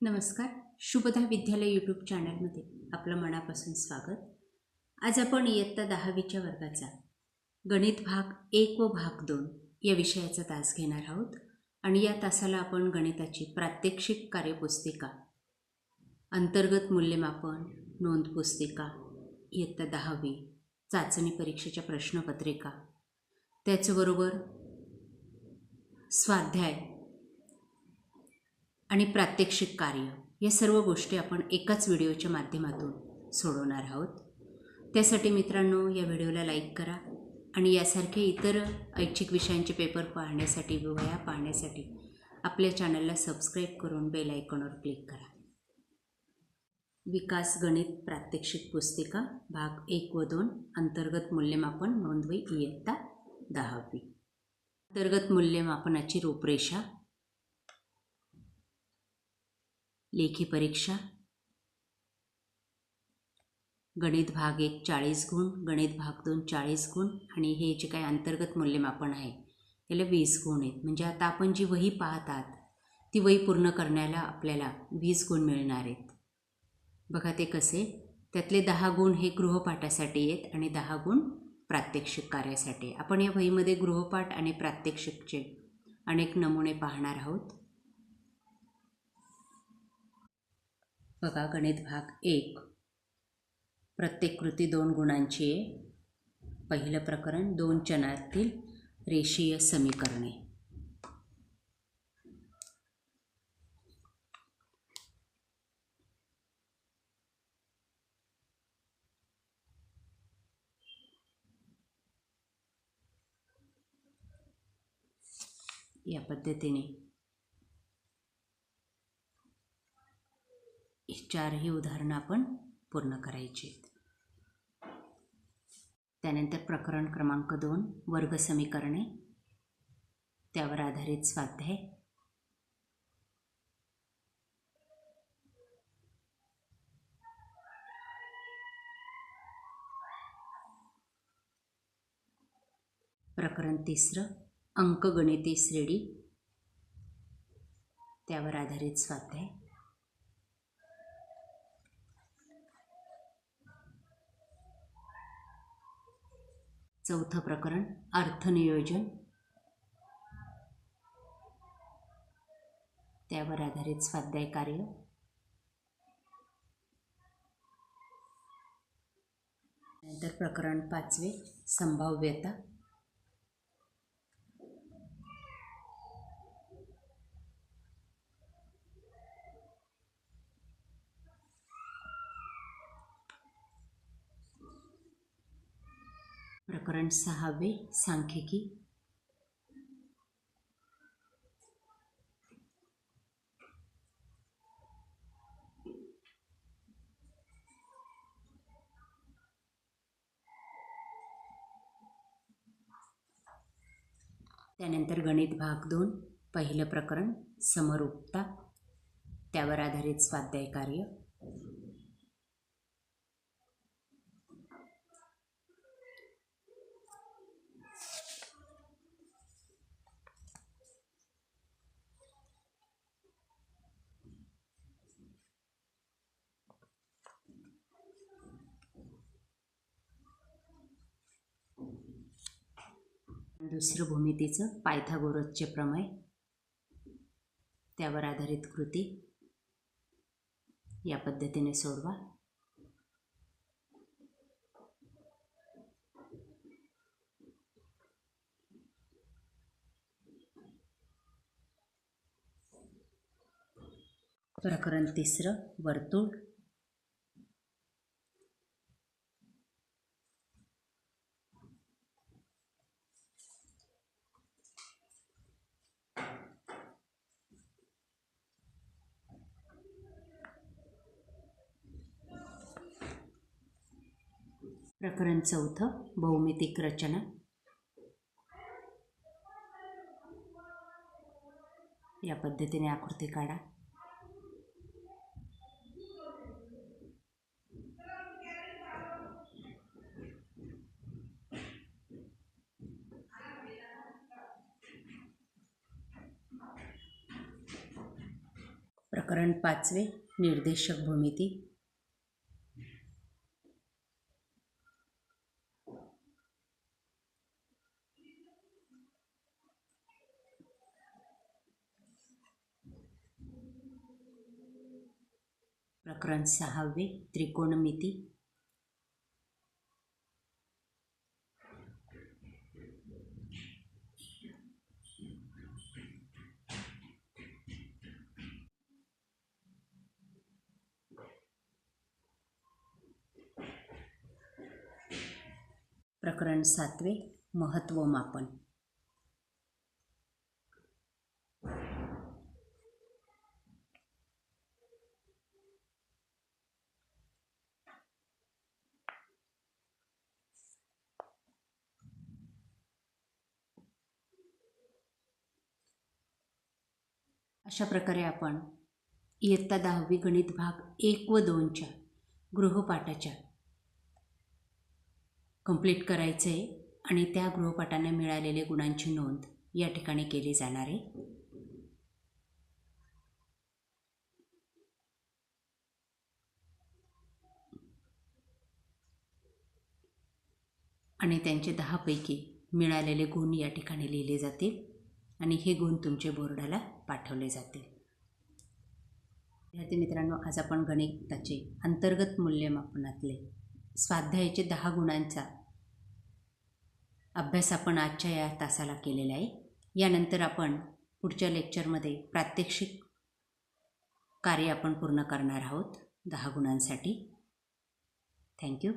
नमस्कार. शुभदा विद्यालय यूट्यूब चॅनलमध्ये आपलं मनापासून स्वागत. आज आपण इयत्ता दहावीच्या वर्गाचा गणित भाग एक व भाग दोन या विषयाचा तास घेणार आहोत आणि या तासाला आपण गणिताची प्रात्यक्षिक कार्यपुस्तिका अंतर्गत मूल्यमापन नोंद पुस्तिका इयत्ता दहावी चाचणी परीक्षेच्या प्रश्नपत्रिका त्याचबरोबर स्वाध्याय आणि प्रात्यक्षिक कार्य या सर्व गोष्टी आपण एकाच व्हिडिओच्या माध्यमातून सोडवणार आहोत. त्यासाठी मित्रांनो या व्हिडिओला लाईक करा आणि यासारखे इतर ऐच्छिक विषयांचे पेपर पाहण्यासाठी वया पाहण्यासाठी आपल्या चॅनलला सबस्क्राईब करून बेल आयकॉनवर क्लिक करा. विकास गणित प्रात्यक्षिक पुस्तिका भाग एक व दोन अंतर्गत मूल्यमापन नोंदवही इयत्ता दहावी. अंतर्गत मूल्यमापनाची रूपरेषा लेखी परीक्षा. गणित भाग एक चाळीस गुण गणित भाग दोन चाळीस गुण आणि हे जे काही अंतर्गत मूल्यमापन आहे त्याला वीस गुण आहेत. म्हणजे आता आपण जी वही पाहतात ती वही पूर्ण करण्याला आपल्याला वीस गुण मिळणार आहेत. बघा ते कसे? त्यातले दहा गुण हे गृहपाठासाठी आहेत आणि दहा गुण प्रात्यक्षिक कार्यासाठी. आपण या वहीमध्ये गृहपाठ आणि प्रात्यक्षिकचे अनेक नमुने पाहणार आहोत. बघा गणित भाग एक. प्रत्येक कृती दोन गुणांची आहे. पहिलं प्रकरण दोन चनातील रेषीय समीकरणे. या पद्धतीने ही चारही उदाहरणं आपण पूर्ण करायची आहेत. त्यानंतर प्रकरण क्रमांक दोन वर्ग समीकरणे. त्यावर आधारित स्वाध्याय. प्रकरण तिसरं अंकगणिती श्रेणी. त्यावर आधारित स्वाध्याय. चौथं प्रकरण अर्थनियोजन. त्यावर आधारित स्वाध्याय कार्य. नंतर प्रकरण पाचवे संभाव्यता. प्रकरण सहावे सांख्यिकी. त्यानंतर गणित भाग दोन पहिलं प्रकरण समरूपता. त्यावर आधारित स्वाध्याय कार्य. दुसरं भूमितीचं पायथागोरसचे प्रमेय. त्यावर आधारित कृती. या पद्धतीने सोडवा. प्रकरण तिसरं वर्तुळ. प्रकरण चौथं भौमितिक रचना. या पद्धतीने आकृती काढा. प्रकरण पाचवे निर्देशक भूमिती. प्रकरण सहावे त्रिकोणमिती. प्रकरण सातवे महत्त्वमापन. अशा प्रकारे आपण इयत्ता दहावी गणित भाग एक व दोनच्या गृहपाठाच्या कंप्लीट करायचं आहे आणि त्या गृहपाठाने मिळालेले गुणांची नोंद या ठिकाणी केली जाणार आहे. आणि त्यांचे दहापैकी मिळालेले गुण या ठिकाणी लिहिले जातील. आणि हे गुण तुमचे बोर्डाला पाठवले जातील. विद्यार्थी मित्रांनो आज आपण गणिताचे अंतर्गत मूल्यमापनातले स्वाध्यायाचे दहा गुणांचा अभ्यास आपण आजच्या या तासाला केलेला आहे. यानंतर आपण पुढच्या लेक्चरमध्ये प्रात्यक्षिक कार्य आपण पूर्ण करणार आहोत दहा गुणांसाठी. थँक्यू.